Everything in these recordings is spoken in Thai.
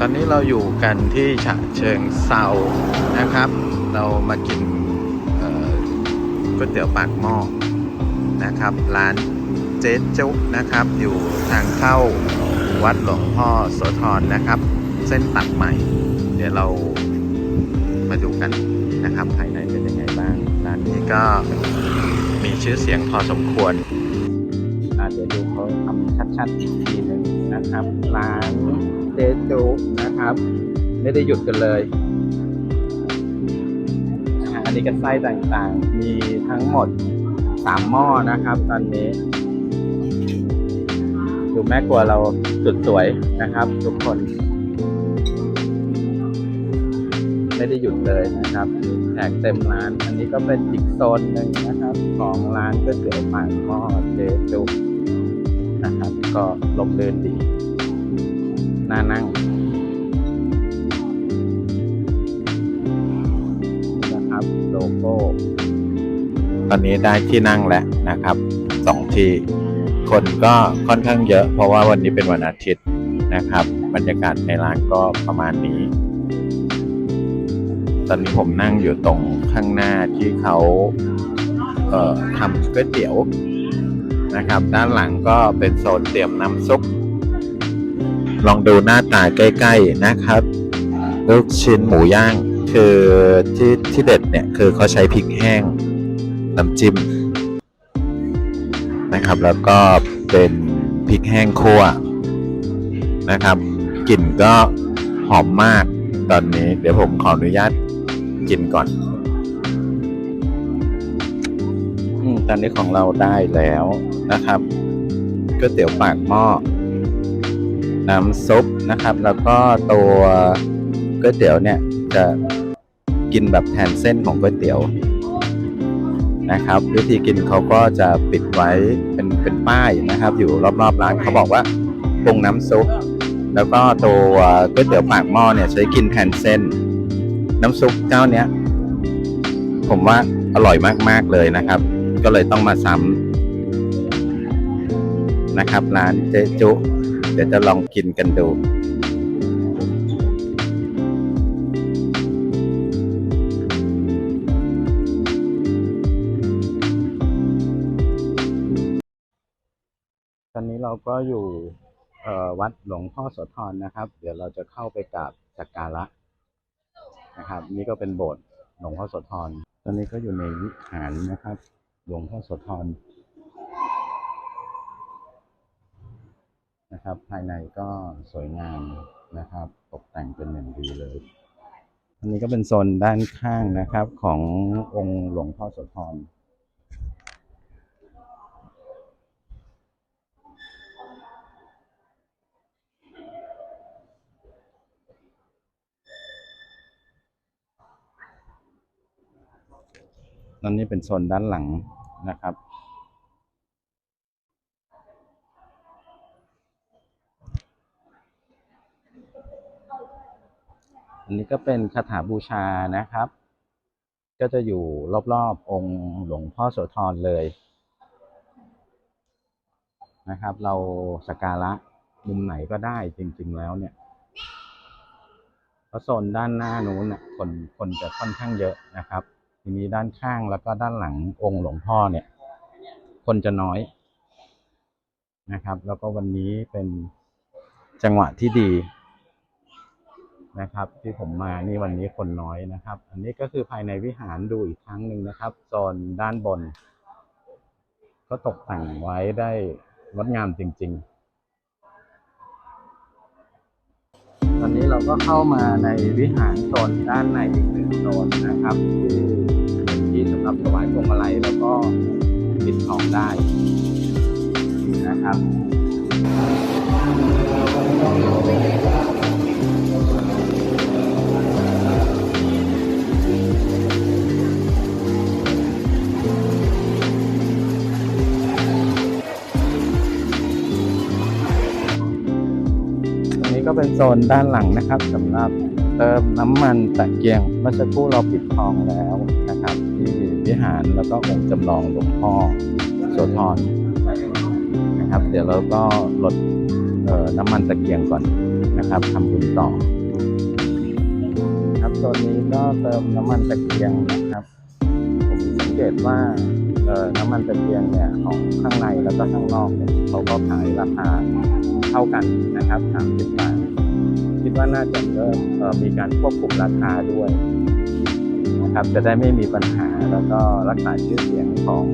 ตอนนี้เราอยู่กันที่ฉะเชิงเซานะครับ เรามากินก๋วยเตี๋ยวปากหม้อนะครับ ร้านเจ๊จุ๊นะครับ อยู่ทางเข้าวัดหลวงพ่อโสธรนะครับ เส้นตัดใหม่ เดี๋ยวเรามาดูกันนะครับภายในเป็นยังไงบ้าง ร้านนี้ก็มีชื่อเสียงพอสมควรเดี๋ยวดูเขาทำชัดๆอีกทีหนึ่งนะครับ ร้าน เจจุนะครับ ไม่ได้หยุดกันเลยอันนี้ก็ไส้ต่างๆ มีทั้งหมดสามหม้อนะครับ ตอนนี้ ดูแม่ครัวเราสุดสวยนะครับ ทุกคน ไม่ได้หยุดเลยนะครับแขกเต็มร้าน อันนี้ก็เป็นอีกโซนหนึ่งนะครับ ของร้านก๋วยเตี๋ยวปากหม้อเจจุนะครับ ก็ลมเดินดีานั่งนะครับโลโก้ตอนนี้ได้ที่นั่งแล้วนะครับสองที่คนก็ค่อนข้างเยอะ เพราะว่าวันนี้เป็นวันอาทิตย์นะครับ บรรยากาศในร้านก็ประมาณนี้ ตอนนี้ผมนั่งอยู่ตรงข้างหน้าที่เขาเอ่อทำก๋วยเตี๋ยวนะครับ ด้านหลังก็เป็นโซนเตรียมน้ำซุป ลองดูหน้าตาใกล้ ๆนะครับ ลูกชิ้นหมูย่างคือที่ที่เด็ดเนี่ยคือเขาใช้พริกแห้งน้ำจิ้มนะครับ แล้วก็เป็นพริกแห้งคั่วนะครับกลิ่นก็หอมมากตอนนี้ เดี๋ยวผมขออนุญาตกินก่อนอตอนนี้ของเราได้แล้วนะครับก๋วยเตี๋ยวปากหม้อ น้ำซุปนะครับ แล้วก็ตัวก๋วยเตี๋ยวเนี่ยจะกินแบบแทนเส้นของก๋วยเตี๋ยวนะครับ วิธีกินเขาก็จะปิดไว้เป็นเป็นป้ายนะครับ อยู่รอบๆร้านเขาบอกว่าปรุงน้ำซุป แล้วก็ตัวก๋วยเตี๋ยวปากหม้อเนี่ยใช้กินแทนเส้น น้ำซุปเจ้าเนี้ยผมว่าอร่อยมากๆเลยนะครับ ก็เลยต้องมาซ้ำนะครับร้านเจจุ ดี๋ยวจะลองกินกันดูตอนนี้เราก็อยู่วัดหลวงพ่อโสธรนะครับ เดี๋ยวเราจะเข้าไปกราบสักการะนะครับ นี่ก็เป็นโบสถ์หลวงพ่อโสธร ตอนนี้ก็อยู่ในวิหารนะครับ หลวงพ่อโสธร นะครับ ภายในก็สวยงามนะครับ ตกแต่งเป็นอย่างดีเลย อันนี้ก็เป็นโซนด้านข้างนะครับขององค์หลวงพ่อโสธรนั่นนี่เป็นโซนด้านหลังนะครับ อันนี้ก็เป็นคาถาบูชานะครับ ก็จะอยู่รอบๆองค์หลวงพ่อโสธรเลยนะครับ เราสกการะมุมไหนก็ได้จริง ๆ แล้วเนี่ยเพราะโซนด้านหน้านู้นน่ะคนคนจะค่อนข้างเยอะนะครับ ทีนี้ด้านข้างแล้วก็ด้านหลังองค์หลวงพ่อเนี่ย คนจะน้อยนะครับ แล้วก็วันนี้เป็นจังหวะที่ดี นะครับ ที่ผมมานี่วันนี้คนน้อยนะครับ อันนี้ก็คือภายในวิหารดูอีกครั้งหนึ่งนะครับโซนด้านบน ก็ตกแต่งไว้ได้งดงามจริง ๆตอนนี้เราก็เข้ามาในวิหารโซนด้านในอีกหนึ่งโซนนะครับที่เป็นที่สำหรับถวายพวงมาลัยแล้วก็ปิดทองได้นะครับ เป็นโซนด้านหลังนะครับสำหรับเติมน้ำมันตะเกียงเมื่อสักครู่เราปิดทองแล้วนะครับ ที่วิหารแล้วก็องค์จำลองหลวงพ่อโสธรนะครับ เดี๋ยวเราก็ลดเอ่อน้ำมันตะเกียงก่อนนะครับทำบุญต่อครับตัวนี้ก็เติมน้ำมันตะเกียงนะครับผมสังเกตว่าน้ำมันตะเกียงเนี่ยของข้างในแล้วก็ข้างนอกเนี่ยเขาก็ขายราคาเท่ากันนะครับ30บาท คิดว่าน่าจะเริ่มมีการควบคุมราคาด้วยนะครับจะได้ไม่มีปัญหาแล้วก็รักษาชื่อเสียงของ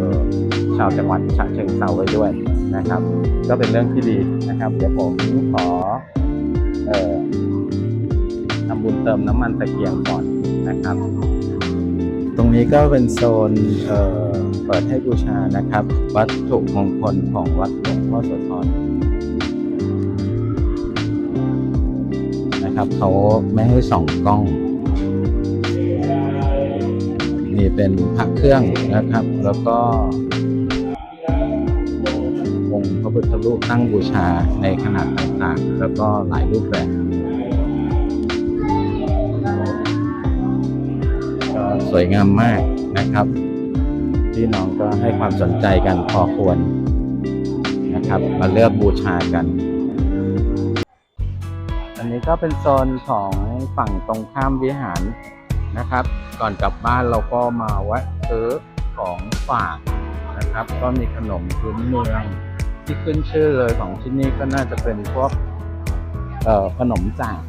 ออชาวจังหวัดฉะเชิงเทราไว้ด้วยนะครับ ก็เป็นเรื่องที่ดีนะครับ เดี๋ยวผมขอเอ่อทำบุญเติมน้ำมันตะเกียงก่อนนะครับ ตรงนี้ก็เป็นโซนเอ่อเปิดให้บูชานะครับ วัตถุมงคลของวัดหลวงพ่อโสธร นะครับ เขาไม่ให้ส่องกล้อง นี่เป็นพระเครื่องนะครับ แล้วก็องค์พระพุทธรูปตั้งบูชาในขนาดต่างๆ แล้วก็หลายรูปแบบก็สวยงามมากนะครับ พี่น้องก็ให้ความสนใจกันพอควรนะครับ มาเลือกบูชากัน นี้ก็เป็นโซนของฝั่งตรงข้ามวิหารนะครับ ก่อนกลับบ้านเราก็มาแวะซื้อของฝากนะครับ ก็มีขนมพื้นเมืองที่ขึ้นชื่อเลยของที่นี่ก็น่าจะเป็นพวกเอ่อขนมจาก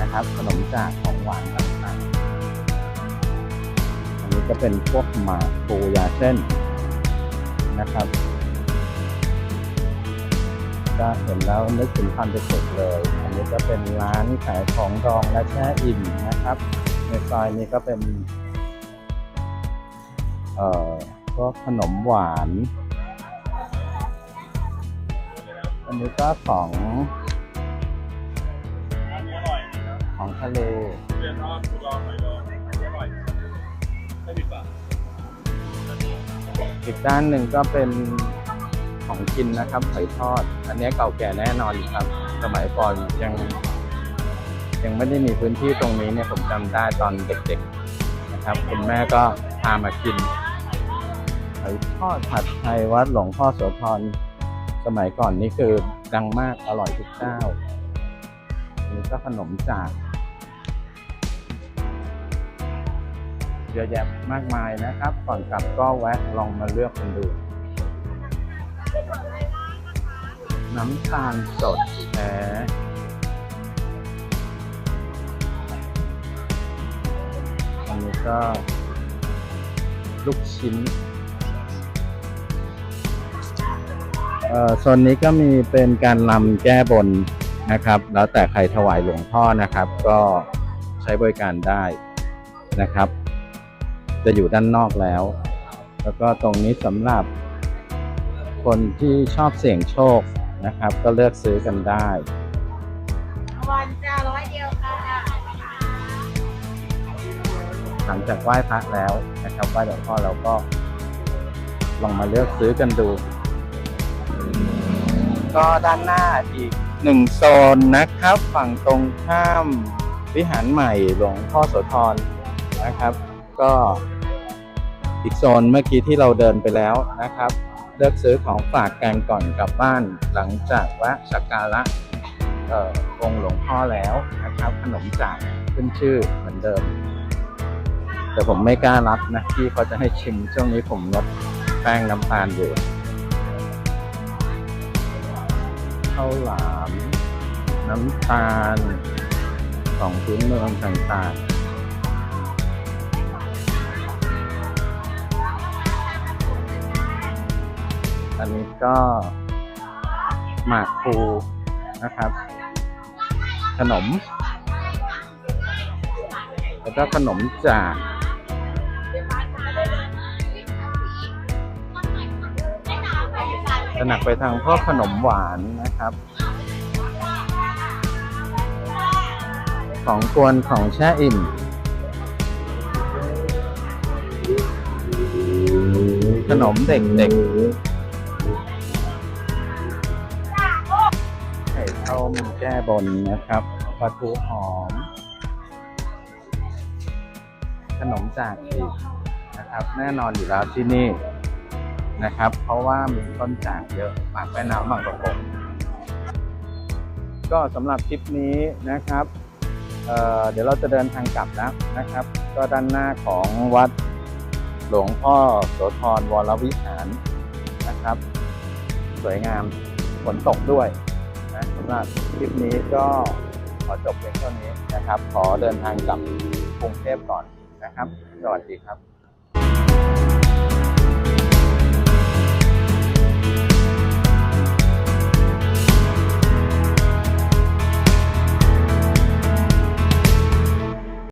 นะครับ ขนมจากของหวานต่างๆอันนี้ก็เป็นพวกหมากปูยาเส้นนะครับ ก็เห็นแล้วนึกถึงความเป็นสุดเลย อันนี้ก็เป็นร้านขายของดองและแช่อิ่มนะครับ ในซอยนี้ก็เป็นเอ่อพวกขนมหวาน อันนี้ก็ของของทะเลเรียนว่าคุณลองหน่อยลองอันนี้อร่อยไม่ผิดปากอีกด้านหนึ่งก็เป็น ของกินนะครับหอยทอด อันนี้เก่าแก่แน่นอนครับ สมัยก่อนยัง ยังไม่ได้มีพื้นที่ตรงนี้เนี่ยผมจำได้ตอนเด็กๆนะครับคุณแม่ก็พามากินหอยทอดผัดไทยวัดหลวงพ่อโสธรสมัยก่อนนี่คือดังมากอร่อยทุกเจ้าอันนี่ก็ขนมจากเยอะแยะมากมายนะครับ ก่อนกลับก็แวะลองมาเลือกกันดู น้ำตาลสดแท้อันนี้ก็ลูกชิ้น เอ่อโซนนี้ก็มีเป็นการลำแก้บนนะครับ แล้วแต่ใครถวายหลวงพ่อนะครับ ก็ใช้บริการได้นะครับ จะอยู่ด้านนอกแล้ว แล้วก็ตรงนี้สำหรับคนที่ชอบเสี่ยงโชค นะครับ ก็เลือกซื้อกันได้วันจ้าร้อยเดียวค่ะหลังจากไหว้พระแล้วนะครับไหว้หลวงพ่อเราก็ลองมาเลือกซื้อกันดู ก็ด้านหน้าอีกหนึ่งโซนนะครับ ฝั่งตรงข้ามวิหารใหม่หลวงพ่อโสธรนะครับ ก็อีกโซนเมื่อกี้ที่เราเดินไปแล้วนะครับ เลือกซื้อของฝากกันก่อนกลับบ้าน หลังจากแวะสักการะองค์หลวงพ่อแล้วนะครับ ขนมจากขึ้นชื่อเหมือนเดิม แต่ผมไม่กล้ารับนะที่เขาจะให้ชิมช่วงนี้ผมลดแป้งน้ำตาลอยู่ข้าวหลาม น้ำตาลของพื้นเมืองต่างๆ อันนี้ก็หมากภูนะครับ ขนม แล้วก็ขนมจากจะหนักไปทางพวกขนมหวานนะครับ ของกวนของแช่อิ่ม ขนมเด็กๆ ก้บนนะครับปลาทูหอม ขนมจากอีกนะครับ แน่นอนอยู่แล้วที่นี่นะครับ เพราะว่ามีต้นจากเยอะปากแม่น้ำบางประกงก็สำหรับคลิปนี้นะครับเเดี๋ยวเราจะเดินทางกลับแล้วนะครับ ก็ด้านหน้าของวัดหลวงพ่อโสธรวรวิหารนะครับ สวยงามฝนตกด้วยำหรับคลิปนี้ก็ขอจบเพียงเท่านี้นะครับ ขอเดินทางกลับกรุงเทพก่อนนะครับ สวัสดีครับ